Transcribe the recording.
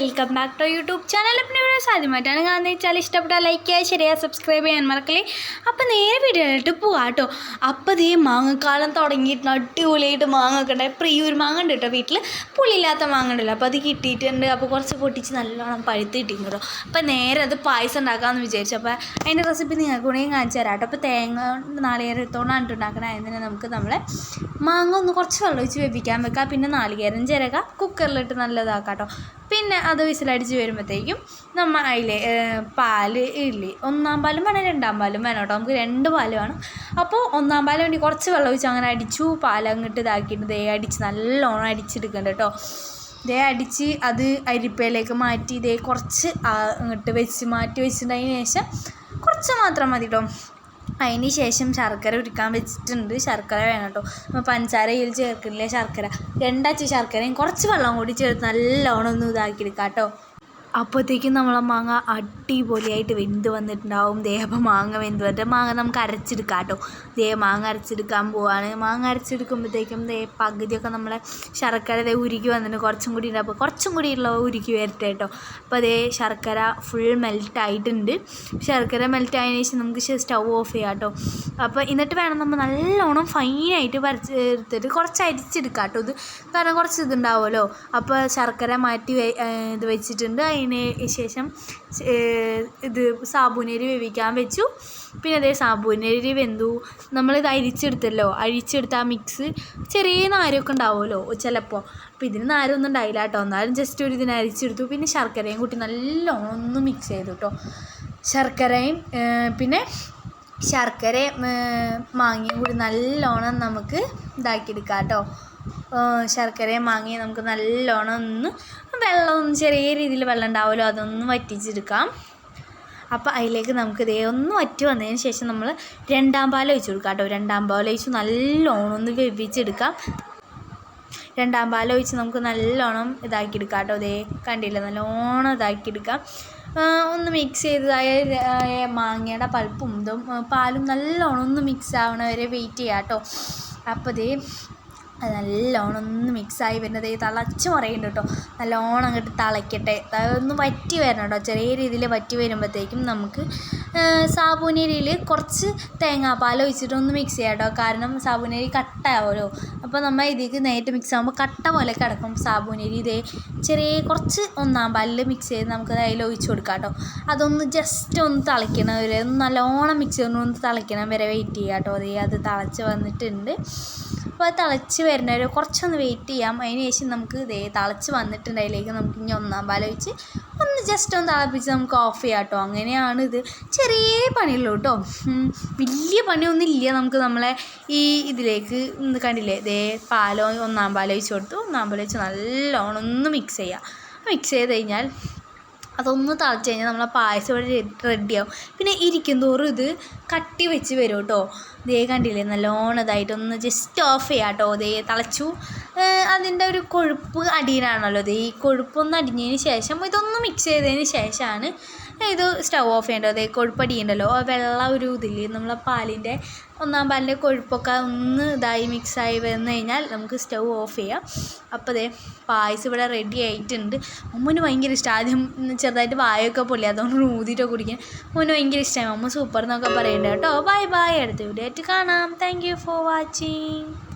Welcome back to YouTube channel പിന്നെ videos ആദ്യമായിട്ടാണ് കാണുന്നത് വെച്ചാൽ ഇഷ്ടപ്പെട്ടാൽ ലൈക്ക് ചെയ്യുക ശരിയാ സബ്സ്ക്രൈബ് ചെയ്യാൻ മറക്കല്ലേ. അപ്പോൾ നേരെ വീഡിയോയിലിട്ട് പോകാം കേട്ടോ. അപ്പോൾ ദേ മാങ്ങക്കാലം തുടങ്ങിയിട്ട് അടിപൊളിയായിട്ട് മാങ്ങ ഒക്കെ ഉണ്ടായി പ്രിയൂർ മാങ്ങ ഉണ്ട് കേട്ടോ വീട്ടിൽ പുളിയില്ലാത്ത മാങ്ങ ഉണ്ടല്ലോ. അപ്പോൾ അത് കിട്ടിയിട്ടുണ്ട്. അപ്പോൾ കുറച്ച് പൊട്ടിച്ച് നല്ലോണം പഴുത്ത് കിട്ടിയിരുന്നു കേട്ടോ. അപ്പോൾ നേരെ അത് പായസം ഉണ്ടാക്കാമെന്ന് വിചാരിച്ചു. അപ്പോൾ അതിന്റെ റെസിപ്പി നിങ്ങൾക്ക് കൂടെ കാണിച്ചു തരാം കേട്ടോ. അപ്പോൾ തേങ്ങ നാളികേരത്തോണ്ടാണ് ഉണ്ടാക്കണത് അതിന് നമുക്ക് നമ്മളെ മാങ്ങ ഒന്ന് കുറച്ച് വെള്ളം ഒഴിച്ച് വേവിക്കാൻ വെക്കാം. പിന്നെ നാളികേരം ചിരക കുക്കറിലിട്ട് നല്ലതാക്കാം കേട്ടോ. പിന്നെ അത് വിസിലടിച്ച് വരുമ്പോഴത്തേക്കും നമ്മൾ അതിൽ പാൽ ഇല്ലേ ഒന്നാം പാലും വേണം രണ്ടാം പാലും വേണം കേട്ടോ. നമുക്ക് രണ്ട് പാൽ വേണം. അപ്പോൾ ഒന്നാം പാൽ വേണ്ടി കുറച്ച് വെള്ളം ഒഴിച്ച് അങ്ങനെ അടിച്ചു പാൽ അങ്ങോട്ട് ഇതാക്കിയിട്ട് ദേ അടിച്ച് നല്ലോണം അടിച്ചെടുക്കണ്ട കേട്ടോ. ദേ അടിച്ച് അത് അരിപ്പയിലേക്ക് മാറ്റി ദേ കുറച്ച് അങ്ങോട്ട് വെച്ച് മാറ്റി വെച്ചിട്ടുണ്ടതിന് ശേഷം കുറച്ച് മാത്രം മതി കേട്ടോ. അതിന് ശേഷം ശർക്കര ഉരുക്കാൻ വെച്ചിട്ടുണ്ട്. ശർക്കര വേണം കേട്ടോ നമ്മൾ പഞ്ചസാര ഇതിൽ ശർക്കര? രണ്ടാഴ്ച ശർക്കരയും കുറച്ച് വെള്ളം കൂടി ചേർത്ത് നല്ലോണം ഒന്ന് ഇതാക്കിയെടുക്കാം കേട്ടോ അപ്പോഴത്തേക്കും നമ്മളെ മാങ്ങ അടിപൊളിയായിട്ട് വെന്ത് വന്നിട്ടുണ്ടാവും. ദേഹം മാങ്ങ വെന്ത് വന്നിട്ട് മാങ്ങ നമുക്ക് അരച്ചെടുക്കാം കേട്ടോ ദേ മാങ്ങ അരച്ചെടുക്കാൻ പോവാണ്. മാങ്ങ അരച്ചെടുക്കുമ്പോഴത്തേക്കും ദേ പകുതിയൊക്കെ നമ്മളെ ശർക്കര ദേ ഉരുക്കി വന്നിട്ട് കുറച്ചും കൂടി ഉണ്ട്. അപ്പോൾ കുറച്ചും കൂടി ഉള്ള ഉരുക്കി വരട്ടെ കേട്ടോ. അപ്പോൾ ദേ ശർക്കര ഫുൾ മെൽറ്റായിട്ടുണ്ട് ശർക്കര മെൽറ്റ് ആയതിനു ശേഷം നമുക്ക് സ്റ്റൗ ഓഫ് ചെയ്യാം കേട്ടോ. അപ്പോൾ എന്നിട്ട് വേണം നമ്മൾ നല്ലോണം ഫൈനായിട്ട് വരച്ച് എടുത്തിട്ട് കുറച്ച് അരിച്ചെടുക്കാം കേട്ടോ. ഇത് കാരണം കുറച്ച് ഇതുണ്ടാവുമല്ലോ. അപ്പോൾ ശർക്കര മാറ്റി ഇത് വെച്ചിട്ടുണ്ട്. അതിന് ശേഷം ഇത് സാബൂനരി വേവിക്കാൻ വെച്ചു. പിന്നെ അതേ സാബൂനരി വെന്തു. നമ്മളിത് അരിച്ചെടുത്തല്ലോ. അരിച്ചെടുത്ത ആ മിക്സ് ചെറിയ നാരൊക്കെ ഉണ്ടാവുമല്ലോ ചിലപ്പോൾ. അപ്പോൾ ഇതിന് നാരൊന്നും ഉണ്ടായില്ല കേട്ടോ. എന്നാലും ജസ്റ്റ് ഒരു ഇതിന് അരിച്ചെടുത്തു. പിന്നെ ശർക്കരയും കൂട്ടി നല്ലോണം ഒന്ന് മിക്സ് ചെയ്തു കേട്ടോ. ശർക്കരയും പിന്നെ ശർക്കര മാങ്ങയും കൂടി നല്ലോണം നമുക്ക് ഇതാക്കിയെടുക്കാം കേട്ടോ. ശർക്കരയും മാങ്ങയും നമുക്ക് നല്ലോണം ഒന്ന് വെള്ളമൊന്നും ചെറിയ രീതിയിൽ വെള്ളം ഉണ്ടാവുമല്ലോ അതൊന്ന് വറ്റിച്ചെടുക്കാം. അപ്പോൾ അതിലേക്ക് നമുക്ക് ഇതേ ഒന്ന് വറ്റി വന്നതിന് ശേഷം നമ്മൾ രണ്ടാം പാൽ ഒഴിച്ച് കൊടുക്കാം കേട്ടോ. രണ്ടാം പാൽ ഒഴിച്ച് നല്ലോണം ഒന്ന് വേവിച്ചെടുക്കാം. രണ്ടാം പാൽ ഒഴിച്ച് നമുക്ക് നല്ലോണം ഇതാക്കിയെടുക്കാം കേട്ടോ. അതേ കണ്ടില്ല? നല്ലോണം ഇതാക്കിയെടുക്കാം. ഒന്ന് മിക്സ് ചെയ്തതായ മാങ്ങയുടെ പൾപ്പും ഇതും പാലും നല്ലോണം ഒന്ന് മിക്സ് ആവണ വരെ വെയിറ്റ് ചെയ്യാം കേട്ടോ. അപ്പോൾ ദേ അത് നല്ലോണം ഒന്ന് മിക്സായി വരുന്നത്. തിളച്ച് മറിയുന്നുണ്ട് കേട്ടോ. നല്ലോണം അങ്ങോട്ട് തിളയ്ക്കട്ടെ. ഒന്ന് വറ്റി വരണം കേട്ടോ. ചെറിയ രീതിയിൽ വറ്റി വരുമ്പോഴത്തേക്കും നമുക്ക് സാബൂനരിയിൽ കുറച്ച് തേങ്ങാപ്പാൽ ഒഴിച്ചിട്ട് ഒന്ന് മിക്സ് ചെയ്യാം കേട്ടോ. കാരണം സാബൂനരി കട്ടയാവുമല്ലോ അപ്പോൾ നമ്മൾ ഇതിലേക്ക് നേരിട്ട് മിക്സ് ആകുമ്പോൾ കട്ട പോലെ കിടക്കും സാബൂനരി. ഇതേ ചെറിയ കുറച്ച് ഒന്നാം പാലിൽ മിക്സ് ചെയ്ത് നമുക്ക് അതിൽ ഒഴിച്ച് കൊടുക്കാം കേട്ടോ. അതൊന്ന് ജസ്റ്റ് ഒന്ന് തിളയ്ക്കണം. ഒരു നല്ലോണം മിക്സ് ചെയ്ത് ഒന്ന് തിളയ്ക്കണം. വരെ വെയിറ്റ് ചെയ്യാം കേട്ടോ. അതേ അത് തിളച്ച് വന്നിട്ടുണ്ട്. അപ്പോൾ അത് തിളച്ച് വരുന്നവരെ കുറച്ചൊന്ന് വെയിറ്റ് ചെയ്യാം. അതിന് ശേഷം നമുക്ക് ഇതേ തിളച്ച് വന്നിട്ടുണ്ട് നമുക്ക് ഇനി ഒന്നാം പാൽ വെച്ച് ഒന്ന് ജസ്റ്റ് ഒന്ന് തിളപ്പിച്ച് നമുക്ക് ഓഫ് ചെയ്യാം കേട്ടോ അങ്ങനെയാണ് ഇത് ചെറിയ പണിയുള്ളൂ കേട്ടോ വലിയ പണിയൊന്നും ഇല്ല. നമുക്ക് നമ്മളെ ഈ ഇതിലേക്ക് ഇത് കണ്ടില്ലേ? ഇതേ പാലോ ഒന്നാം പാൽ ഒഴിച്ച് കൊടുത്തു. ഒന്നാം പാൽ വെച്ച് നല്ലോണം ഒന്ന് മിക്സ് ചെയ്യുക മിക്സ് ചെയ്ത് കഴിഞ്ഞാൽ അതൊന്ന് തിളച്ച് കഴിഞ്ഞാൽ നമ്മളെ പായസം ഇവിടെ റെഡിയാവും പിന്നെ ഇരിക്കും തോറും ഇത് കട്ടി വെച്ച് വരും കേട്ടോ. ദേ കണ്ടില്ലേ നല്ലോണം ഇതായിട്ടൊന്ന് ജസ്റ്റ് ഓഫ് ചെയ്യാം കേട്ടോ. ദേ തിളച്ചു. അതിന്റെ ഒരു കൊഴുപ്പ് അടിയിലാണല്ലോ. ദേ ഈ കൊഴുപ്പൊന്ന് അടിഞ്ഞതിന് ശേഷം ഇതൊന്ന് മിക്സ് ചെയ്തതിന് ശേഷമാണ് ഇത് സ്റ്റൗ ഓഫ് ചെയ്യേണ്ടത് ദേ കൊഴുപ്പടി ഉണ്ടല്ലോ ആ വെള്ള ഒരു ഇതില്ലേ നമ്മളെ പാലിന്റെ ഒന്നാം പാലിന്റെ കൊഴുപ്പൊക്കെ ഒന്ന് ഇതായി മിക്സായി വന്നു കഴിഞ്ഞാൽ നമുക്ക് സ്റ്റൗ ഓഫ് ചെയ്യാം. അപ്പോൾ ദേ പായസം ഇവിടെ റെഡി ആയിട്ടുണ്ട്. അമ്മന് ഭയങ്കര ഇഷ്ടം. ആദ്യം ചെറുതായിട്ട് വായൊക്കെ പൊള്ളി അതുകൊണ്ട് ഊതിയിട്ടൊക്കെ കുടിക്കാൻ. അമ്മന് ഭയങ്കര ഇഷ്ടമായി അമ്മ സൂപ്പർ എന്നൊക്കെ പറയുന്നുണ്ട് കേട്ടോ. ബൈ ബൈ അടുത്ത വീഡിയോ ആയിട്ട് കാണാം. Thank you for watching